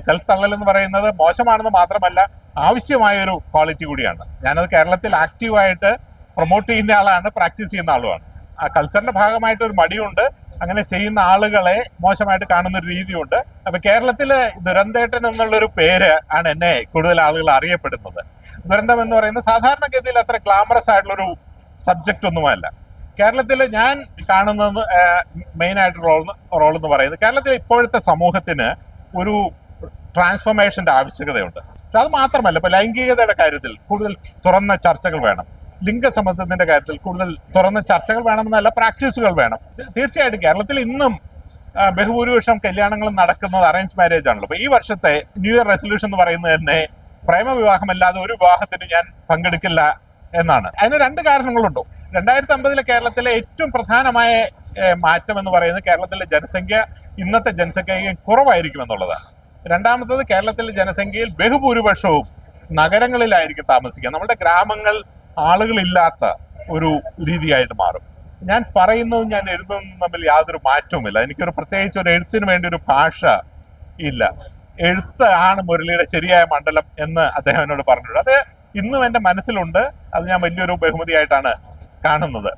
Self തള്ളൽ എന്ന് പറയുന്നത് മോശമാണെന്ന് മാത്രമല്ല ആവശ്യമായ ഒരു ക്വാളിറ്റി കൂടിയാണ്. ഞാനത് കേരളത്തിൽ ആക്റ്റീവായിട്ട് പ്രൊമോട്ട് ചെയ്യുന്ന ആളാണ് പ്രാക്ടീസ് ചെയ്യുന്ന ആളുമാണ്. ആ കൾച്ചറിന്റെ ഭാഗമായിട്ട് ഒരു മടിയുണ്ട്. അങ്ങനെ ചെയ്യുന്ന ആളുകളെ മോശമായിട്ട് കാണുന്ന ഒരു രീതിയുണ്ട്. അപ്പൊ കേരളത്തിൽ ദുരന്തേട്ടൻ എന്നുള്ളൊരു പേര് ആണ് എന്നെ കൂടുതൽ ആളുകൾ അറിയപ്പെടുന്നത്. ദുരന്തം എന്ന് പറയുന്നത് സാധാരണഗതിയിൽ അത്ര ഗ്ലാമറസ് ആയിട്ടുള്ളൊരു സബ്ജക്റ്റ് ഒന്നുമല്ല. കേരളത്തിൽ ഞാൻ കാണുന്നത് മെയിൻ ആയിട്ട് റോൾ റോൾ എന്ന് പറയുന്നത് കേരളത്തിലെ ഇപ്പോഴത്തെ സമൂഹത്തിന് ഒരു ട്രാൻസ്ഫോർമേഷന്റെ ആവശ്യകതയുണ്ട്. പക്ഷെ അത് മാത്രമല്ല ഇപ്പൊ ലൈംഗികതയുടെ കാര്യത്തിൽ കൂടുതൽ തുറന്ന ചർച്ചകൾ വേണം. ലിംഗസമത്വത്തിന്റെ കാര്യത്തിൽ കൂടുതൽ തുറന്ന ചർച്ചകൾ വേണമെന്നല്ല പ്രാക്ടീസുകൾ വേണം. തീർച്ചയായിട്ടും കേരളത്തിൽ ഇന്നും ബഹുഭൂരിപക്ഷം കല്യാണങ്ങളും നടക്കുന്നത് അറേഞ്ച് മാരേജ് ആണല്ലോ. അപ്പൊ ഈ വർഷത്തെ ന്യൂ ഇയർ റെസൊല്യൂഷൻ എന്ന് പറയുന്നത് തന്നെ പ്രേമവിവാഹമല്ലാതെ ഒരു വിവാഹത്തിന് ഞാൻ പങ്കെടുക്കില്ല എന്നാണ്. അതിന് രണ്ട് കാരണങ്ങളുണ്ട്. രണ്ടായിരത്തി അമ്പതിലെ കേരളത്തിലെ ഏറ്റവും പ്രധാനമായ മാറ്റം എന്ന് പറയുന്നത് കേരളത്തിലെ ജനസംഖ്യ ഇന്നത്തെ ജനസംഖ്യ കുറവായിരിക്കും എന്നുള്ളതാണ് രണ്ടാമത്തത് കേരളത്തിലെ ജനസംഖ്യയിൽ ബഹുഭൂരിപക്ഷവും നഗരങ്ങളിലായിരിക്കും താമസിക്കുക. നമ്മുടെ ഗ്രാമങ്ങൾ ആളുകളില്ലാത്ത ഒരു രീതിയായിട്ട് മാറും. ഞാൻ പറയുന്നതും ഞാൻ എഴുതുന്നതും തമ്മിൽ യാതൊരു മാറ്റവുമില്ല. എനിക്കൊരു പ്രത്യേകിച്ച് ഒരു എഴുത്തിന് വേണ്ടി ഒരു ഭാഷ ഇല്ല. എഴുത്ത് ആണ് മുരളിയുടെ ശരിയായ മണ്ഡലം എന്ന് അദ്ദേഹം എന്നോട് പറഞ്ഞിട്ടുണ്ട്. അത് ഇന്നും എന്റെ മനസ്സിലുണ്ട്. അത് ഞാൻ വലിയൊരു ബഹുമതിയായിട്ടാണ് കാണുന്നത്.